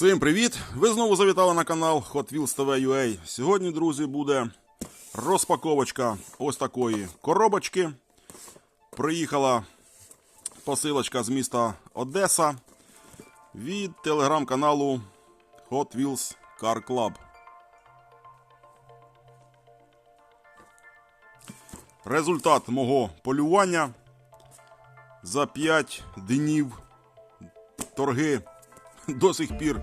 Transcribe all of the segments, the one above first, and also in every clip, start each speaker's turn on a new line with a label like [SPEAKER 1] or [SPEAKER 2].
[SPEAKER 1] Всім привіт! Ви знову завітали на канал Hot Wheels TV UA. Сьогодні, друзі, буде розпаковочка ось такої коробочки. Приїхала посилочка з міста Одеса від телеграм-каналу Hot Wheels Car Club. Результат мого полювання за 5 днів торги до сих пір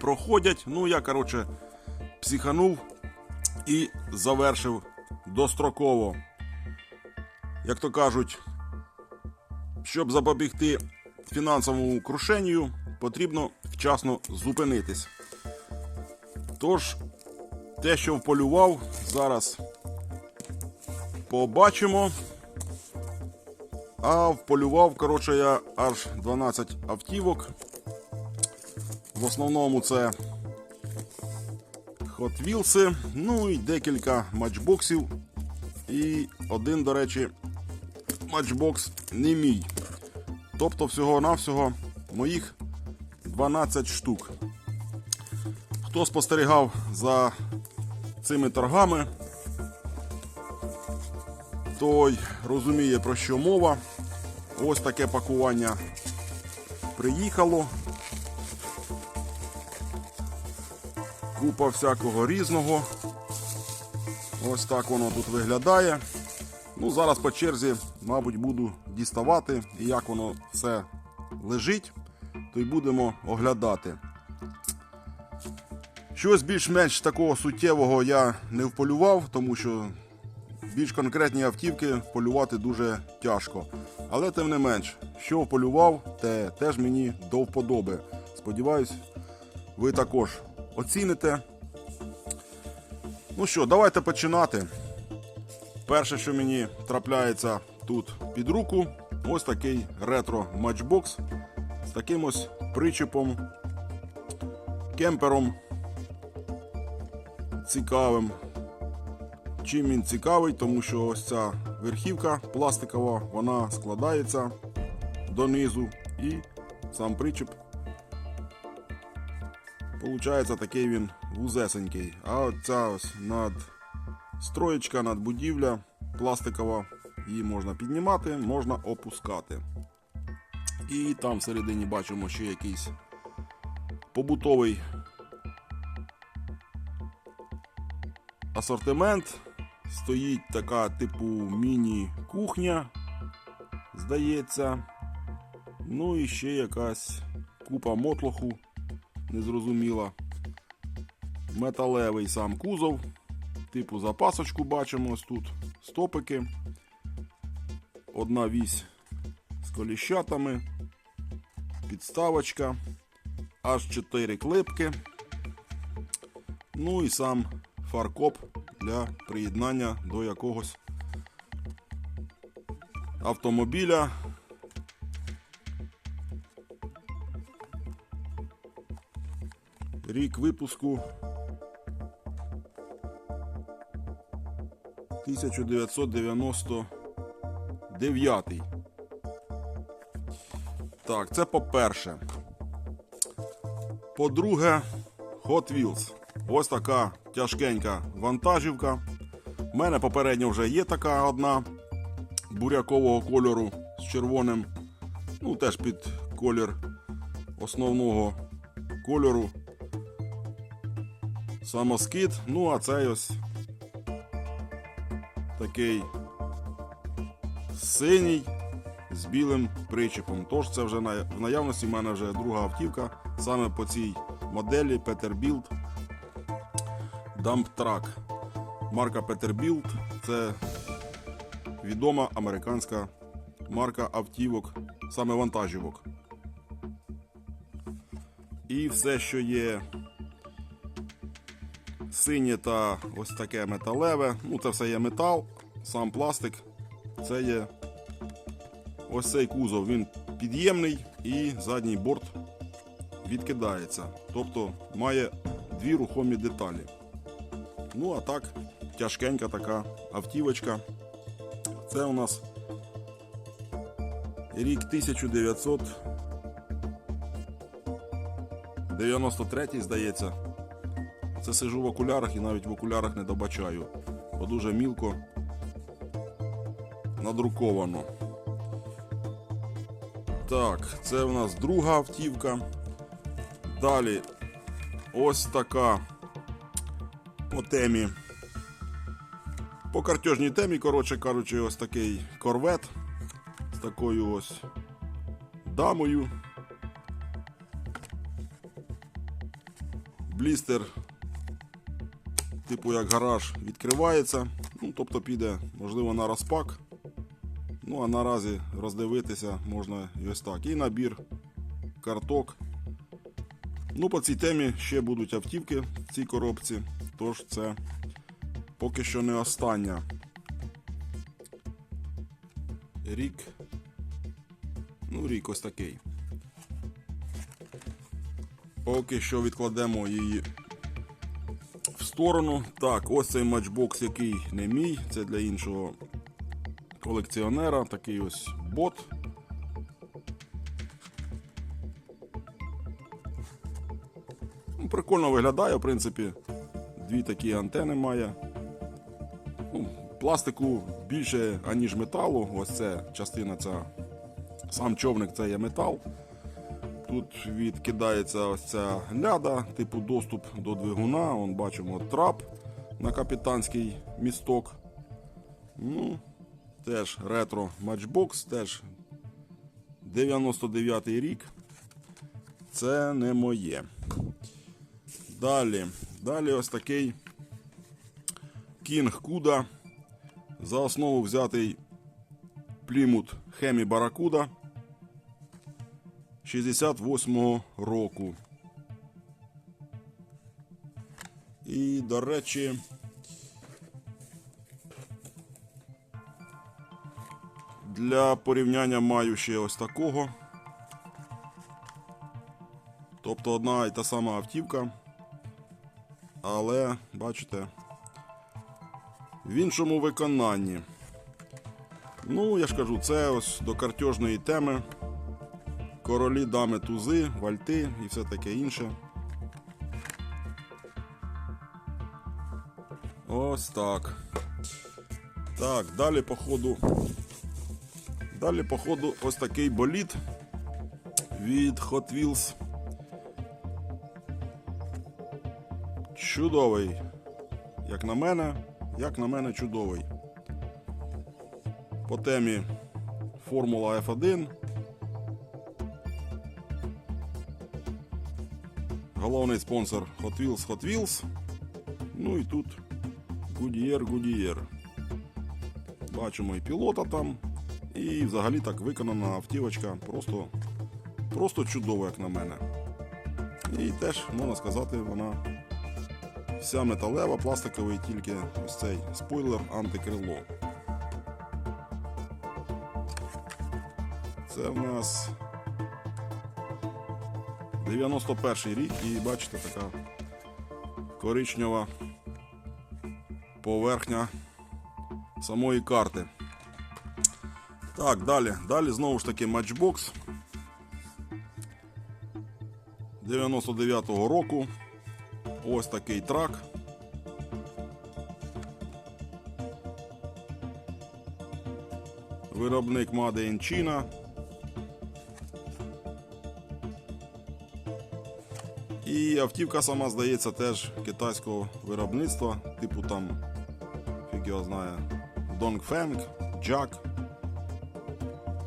[SPEAKER 1] проходять. Ну, я, коротше, психанув і завершив достроково. Як то кажуть, щоб запобігти фінансовому крушенню, потрібно вчасно зупинитись. Тож, те, що вполював, зараз побачимо. А вполював, коротше, я аж 12 автівок. В основному це Hot Wheels, ну і декілька матчбоксів. І один, до речі, матчбокс не мій. Тобто всього-навсього моїх 12 штук. Хто спостерігав за цими торгами, той розуміє про що мова. Ось таке пакування приїхало. Купа всякого різного. Ось так воно тут виглядає. Ну, зараз по черзі, мабуть, буду діставати і як воно все лежить, то й будемо оглядати. Щось більш-менш такого суттєвого я не вполював, тому що більш конкретні автівки полювати дуже тяжко. Але тим не менш, що вполював, те теж мені до вподоби. Сподіваюсь, ви також оціните. Ну що, давайте починати. Перше, що мені трапляється тут під руку, ось такий ретро матчбокс з таким ось причепом, кемпером цікавим. Чим він цікавий, тому що ось ця верхівка пластикова, вона складається донизу і сам причеп Получається такий він вузесенький. А от ця ось над строєчка, над будівля пластикова. Її можна піднімати, можна опускати. І там всередині бачимо ще якийсь побутовий асортимент. Стоїть така типу міні-кухня, здається. Ну і ще якась купа мотлоху незрозуміла. Металевий сам кузов. Типу запасочку бачимо ось тут. Стопики. Одна вісь з коліщатами. Підставочка. Аж 4 клипки. Ну і сам фаркоп для приєднання до якогось автомобіля. Рік випуску 1999. Так, це по-перше. По-друге, Hot Wheels. Ось така тяжкенька вантажівка. У мене попередньо вже є така одна бурякового кольору з червоним. Ну, теж під колір основного кольору самоскид. Ну, а цей ось такий синій з білим причепом. Тож це вже в наявності в мене вже друга автівка. Саме по цій моделі Peterbilt Dump Truck. Марка Peterbilt це відома американська марка автівок, саме вантажівок. І все, що є синє та ось таке металеве. Ну, це все є метал, сам пластик. Це є ось цей кузов. Він під'ємний і задній борт відкидається. Тобто має дві рухомі деталі. Ну, а так, тяжкенька така автівочка. Це у нас рік 1900 93-й, здається. Це сижу в окулярах і навіть в окулярах не добачаю. Бо дуже мілко надруковано. Так, це в нас друга автівка. Далі ось така по темі. По картежній темі, коротше кажучи, ось такий корвет з такою ось дамою. Блістер, типу як гараж, відкривається. Ну, тобто піде, можливо, на розпак. Ну, а наразі роздивитися можна і ось так. І набір карток. Ну, по цій темі ще будуть автівки в цій коробці. Тож це поки що не остання. Рік. Ну, рік ось такий. Поки що відкладемо її сторону. Так, ось цей матчбокс, який не мій, це для іншого колекціонера. Такий ось бот. Ну, прикольно виглядає, в принципі. Дві такі антени має. Ну, пластику більше, аніж металу. Ось це частина ця. Сам човник це є метал. Тут відкидається ось ця ляда, типу доступ до двигуна. Вон бачимо трап на капітанський місток. Ну, теж ретро матчбокс, теж 99-й рік. Це не моє. Далі. Далі ось такий King Kuda. За основу взятий Plymouth Hemi Barracuda 68-го року. І, до речі, для порівняння маю ще ось такого. Тобто одна і та сама автівка. Але, бачите, в іншому виконанні. Ну, я ж кажу, це ось до картежної теми. Королі, дами, тузи, вальти і все таке інше. Ось так. Так, далі по ходу. Далі, по ходу, ось такий болід від Hot Wheels. Чудовий. Як на мене, як на мене, чудовий. По темі Формула F1. Головний спонсор Hot Wheels Hot Wheels. Ну і тут Goodyear Goodyear. Бачимо і пілота там. І взагалі так виконана автівочка. Просто, просто чудова, як на мене. І теж, можна сказати, вона вся металева, пластиковий, тільки ось цей спойлер антикрило. Це в нас 91 рік і бачите, така коричнева поверхня самої карти. Так, далі. Далі знову ж таки матчбокс 99-го року. Ось такий трак. Виробник Made І автівка сама здається теж китайського виробництва, типу там, фіг його знає, Dongfeng, Jack.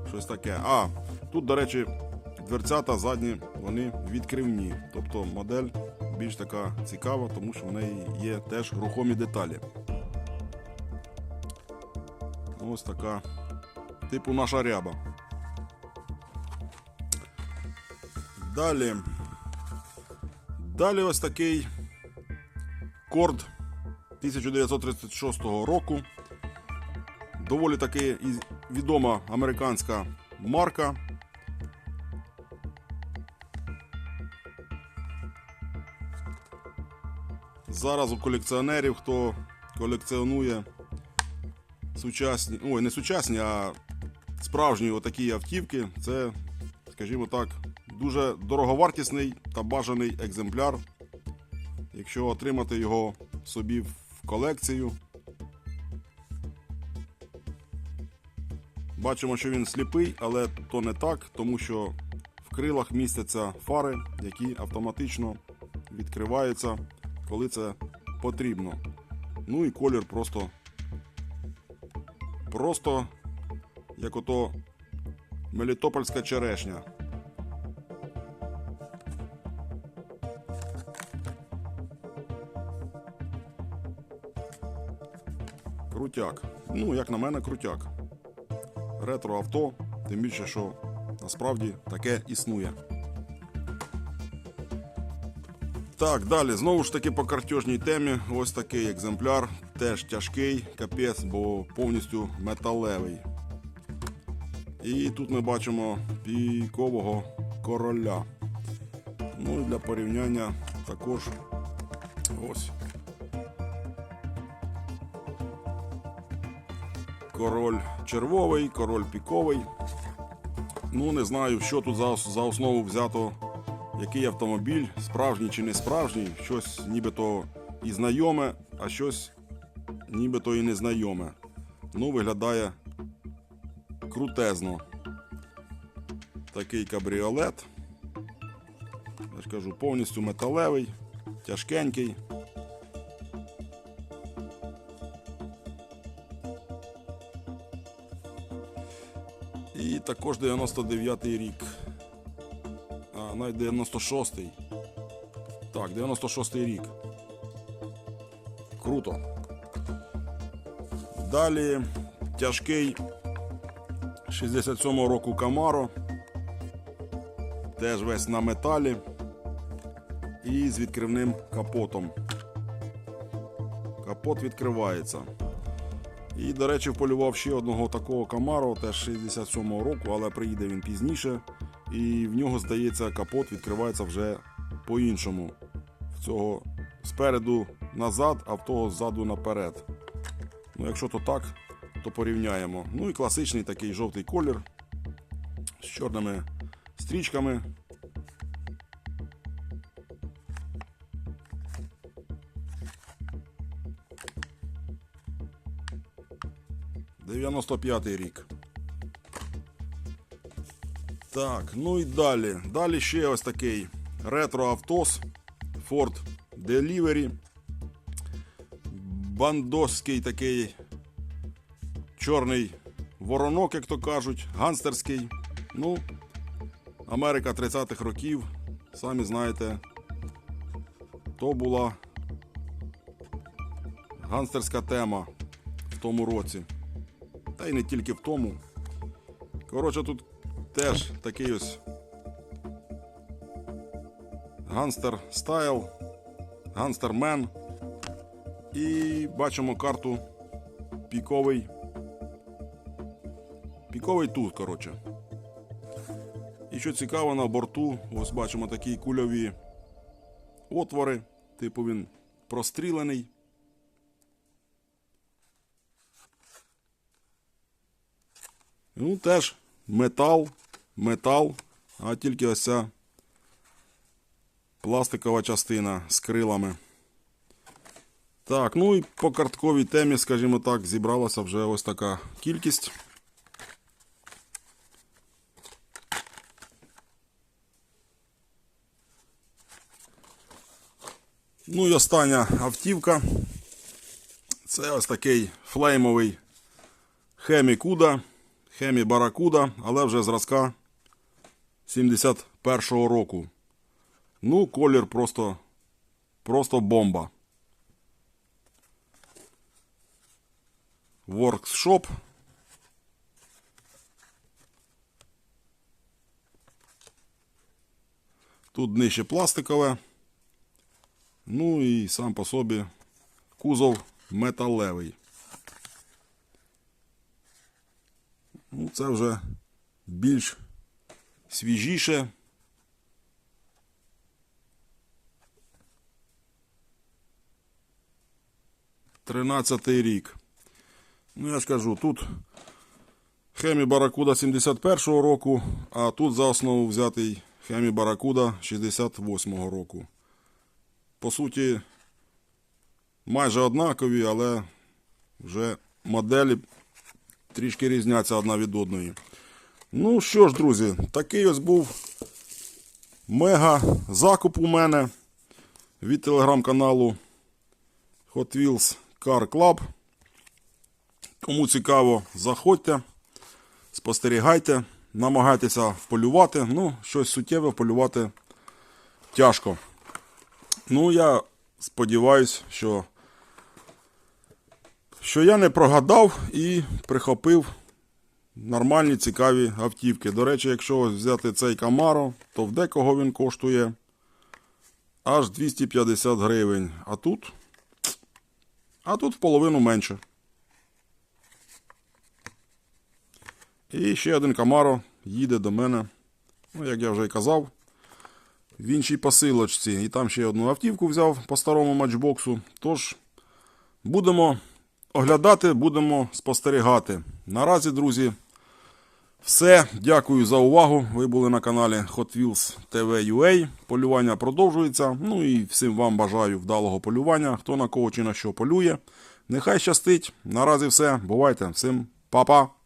[SPEAKER 1] Щось таке. А, тут, до речі, дверцята задні, вони відкривні. Тобто модель більш така цікава, тому що в неї є теж рухомі деталі. Ось така, типу наша ряба. Далі. Далі ось такий корд 1936 року. Доволі таки відома американська марка. Зараз у колекціонерів, хто колекціонує сучасні, ой, не сучасні, а справжні отакі автівки, це, скажімо так, дуже дороговартісний та бажаний екземпляр. Якщо отримати його собі в колекцію. Бачимо, що він сліпий, але то не так, тому що в крилах містяться фари, які автоматично відкриваються, коли це потрібно. Ну і колір просто. Просто як ото Мелітопольська черешня. Крутяк. Ну, як на мене, крутяк. Ретро авто, тим більше, що насправді таке існує. Так, далі, знову ж таки по картежній темі. Ось такий екземпляр. Теж тяжкий, капець, бо повністю металевий. І тут ми бачимо пікового короля. Ну і для порівняння також ось. Король червовий, король піковий. Ну, не знаю, що тут за, за основу взято, який автомобіль, справжній чи не справжній, щось нібито і знайоме, а щось нібито і незнайоме. Ну, виглядає крутезно. Такий кабріолет. Я ж кажу, повністю металевий, тяжкенький. Також 99-й рік. А, навіть 96-й. Так, 96-й рік. Круто. Далі тяжкий 67-го року Камаро. Теж весь на металі. І з відкривним капотом. Капот відкривається. І, до речі, вполював ще одного такого Камаро, теж 67-го року, але приїде він пізніше. І в нього, здається, капот відкривається вже по-іншому. В цього спереду назад, а в того ззаду наперед. Ну, якщо то так, то порівняємо. Ну і класичний такий жовтий колір з чорними стрічками. Дев'яносто п'ятий рік. Так, ну і далі. Далі ще ось такий ретро-автос Ford Delivery. Бандоський такий чорний воронок, як то кажуть, ганстерський. Ну, Америка 30-х років, самі знаєте, то була ганстерська тема в тому році. Та й не тільки в тому. Коротше, тут теж такий ось ганстер стайл, ганстермен. І бачимо карту піковий. Піковий тут, коротше. І що цікаво, на борту, ось бачимо такі кульові отвори. Типу він прострілений. Ну, теж метал, метал, а тільки ось ця пластикова частина з крилами. Так, ну і по картковій темі, скажімо так, зібралася вже ось така кількість. Ну і остання автівка. Це ось такий флеймовий Хемі Куда, Хемі Баракуда, але вже зразка 71-го року. Ну, колір просто, просто бомба. Workshop. Тут днище пластикове. Ну і сам по собі кузов металевий. Ну, це вже більш свіжіше. Тринадцятий рік. Ну, я ж кажу, тут Хемі Баракуда 71-го року, а тут за основу взятий Хемі Баракуда 68-го року. По суті, майже однакові, але вже моделі трішки різняться одна від одної. Ну що ж, друзі, такий ось був мега закуп у мене від телеграм-каналу Hot Wheels Car Club. Кому цікаво, заходьте, спостерігайте, намагайтеся вполювати. Ну, щось суттєве вполювати тяжко. Ну, я сподіваюся, що, що я не прогадав і прихопив нормальні цікаві автівки. До речі, якщо взяти цей Camaro, то в декого він коштує аж 250 гривень. А тут. А тут в половину менше. І ще один Camaro їде до мене. Ну, як я вже й казав, в іншій посилочці. І там ще одну автівку взяв по старому матчбоксу. Тож будемо оглядати, будемо спостерігати. Наразі, друзі, все. Дякую за увагу. Ви були на каналі Hot Wheels TV UA. Полювання продовжується. Ну і всім вам бажаю вдалого полювання. Хто на кого чи на що полює. Нехай щастить. Наразі все. Бувайте. Всім па-па.